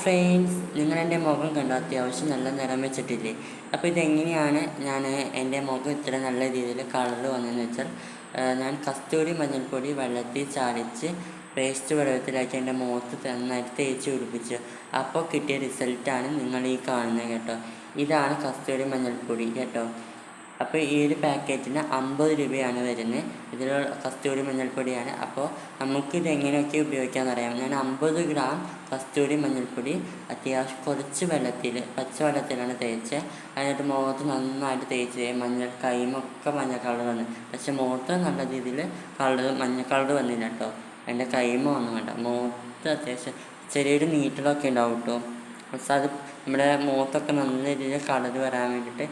Friends നിങ്ങൾ എന്റെ മുഖം കണ്ടു? അത്യാവശ്യം നല്ല നിറം വെച്ചിട്ടില്ലേ? അപ്പോൾ ഇതെങ്ങനെയാണ് ഞാൻ എന്റെ മുഖം ഇത്ര നല്ല രീതിയിൽ കളർ വന്നതെന്ന് വെച്ചാൽ ഞാൻ കസ്തൂരി മഞ്ഞൾപ്പൊടി വെള്ളത്തിൽ ചാലിച്ച് പേസ്റ്റ് വെള്ളത്തിലാക്കി എന്റെ മുഖത്ത് നന്നായിട്ട് തേച്ച് പിടിപ്പിച്ചു. അപ്പോൾ കിട്ടിയ റിസൾട്ടാണ് നിങ്ങൾ ഈ കാണുന്നത് കേട്ടോ. ഇതാണ് കസ്തൂരി മഞ്ഞൾപ്പൊടി കേട്ടോ. അപ്പോൾ ഈ ഒരു പാക്കേജിന് അമ്പത് രൂപയാണ് വരുന്നത്. ഇതിൽ കസ്തൂരി മഞ്ഞൾപ്പൊടിയാണ് അപ്പോൾ നമുക്കിത് എങ്ങനെയൊക്കെ ഉപയോഗിക്കാമെന്ന് അറിയാം ഞാൻ അമ്പത് ഗ്രാം കസ്തൂരി മഞ്ഞൾപ്പൊടി അത്യാവശ്യം കുറച്ച് വെള്ളത്തിൽ പച്ച വെള്ളത്തിലാണ് തേച്ച്. അതിനായിട്ട് മുഖത്ത് നന്നായിട്ട് തേച്ച് മഞ്ഞൾ കൈമൊക്കെ മഞ്ഞ കളർ വന്നു. പക്ഷെ മുഖത്ത് നല്ല രീതിയിൽ കളർ മഞ്ഞ കളർ വന്നില്ല കേട്ടോ. എന്റെ കൈമ ഒന്നും വേണ്ട. മുഖത്ത് അത്യാവശ്യം ചെറിയൊരു നീറ്റലൊക്കെ ഉണ്ടാവും കേട്ടോ. പക്ഷെ അത് നമ്മുടെ മുഖത്തൊക്കെ നല്ല രീതിയിൽ കളർ വരാൻ വേണ്ടിയിട്ട്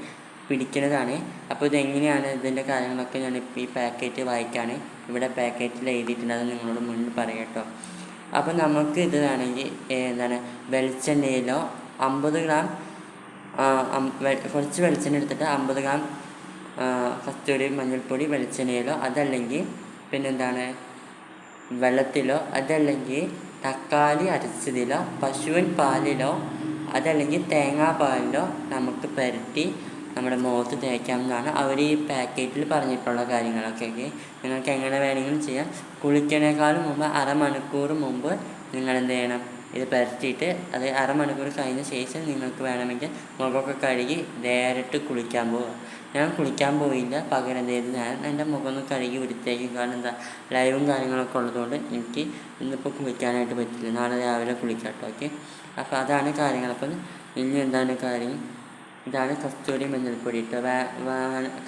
പിടിക്കുന്നതാണ് അപ്പോൾ ഇതെങ്ങനെയാണ് ഇതിന്റെ കാര്യങ്ങളൊക്കെ ഞാൻ ഈ പാക്കറ്റ് വായിക്കാണ്. ഇവിടെ പാക്കറ്റിൽ എഴുതിയിട്ടുണ്ട്. അത് നിങ്ങളോട് മുന്നിൽ പറയട്ടോ. അപ്പോൾ നമുക്ക് ഇത് വേണമെങ്കിൽ എന്താണ് വെളിച്ചെണ്ണയിലോ അമ്പത് ഗ്രാം കുറച്ച് വെളിച്ചെണ്ണ എടുത്തിട്ട് അമ്പത് ഗ്രാം കസ്തൂരി മഞ്ഞൾപ്പൊടി വെളിച്ചെണ്ണയിലോ അതല്ലെങ്കിൽ പിന്നെന്താണ് വെള്ളത്തിലോ അതല്ലെങ്കിൽ തക്കാളി അരച്ചതിലോ പശുവിൻ പാലിലോ അതല്ലെങ്കിൽ തേങ്ങാപ്പാലിലോ നമുക്ക് പുരട്ടി നമ്മുടെ മുഖത്ത് തേക്കാവുന്നതാണ് അവർ ഈ പാക്കറ്റിൽ പറഞ്ഞിട്ടുള്ള കാര്യങ്ങളൊക്കെ നിങ്ങൾക്ക് എങ്ങനെ വേണമെങ്കിലും ചെയ്യാം. കുളിക്കണേക്കാളും മുമ്പ് അരമണിക്കൂർ മുമ്പ് നിങ്ങൾ എന്ത് ചെയ്യണം? ഇത് പരത്തിയിട്ട് അത് അരമണിക്കൂർ കഴിഞ്ഞ ശേഷം നിങ്ങൾക്ക് വേണമെങ്കിൽ മുഖമൊക്കെ കഴുകി നേരിട്ട് കുളിക്കാൻ പോവുക. ഞാൻ കുളിക്കാൻ പോയില്ല. പകരം ചെയ്തു? ഞാൻ എന്റെ മുഖം ഒന്ന് കഴുകി വൃത്തിയാക്കി. കാരണം എന്താ? ലൈവും കാര്യങ്ങളൊക്കെ ഉള്ളതുകൊണ്ട് എനിക്ക് ഇന്നിപ്പോൾ കുളിക്കാനായിട്ട് പറ്റില്ല. നാളെ രാവിലെ കുളിക്കാം കേട്ടോ ഓക്കെ? അപ്പോൾ അതാണ് കാര്യങ്ങൾ അപ്പം ഇനി എന്താണ് കാര്യം? ഇതാണ് കസ്തൂരി മഞ്ഞൾപ്പൊടി ഇട്ട്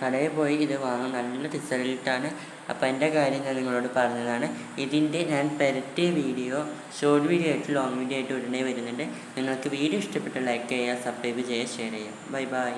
കടയിൽ പോയി ഇത് വാങ്ങാൻ നല്ല റിസൾട്ടാണ് അപ്പോൾ എന്റെ കാര്യം ഞാൻ നിങ്ങളോട് പറഞ്ഞതാണ്. ഇതിന്റെ ഞാൻ പെരട്ടിയ വീഡിയോ ഷോർട്ട് വീഡിയോ ആയിട്ട് ലോങ് വീഡിയോ ആയിട്ട് ഉടനെ വരുന്നുണ്ട്. നിങ്ങൾക്ക് വീഡിയോ ഇഷ്ടപ്പെട്ട ലൈക്ക് ചെയ്യുക സബ്സ്ക്രൈബ് ചെയ്യുക ഷെയർ ചെയ്യുക. Bye bye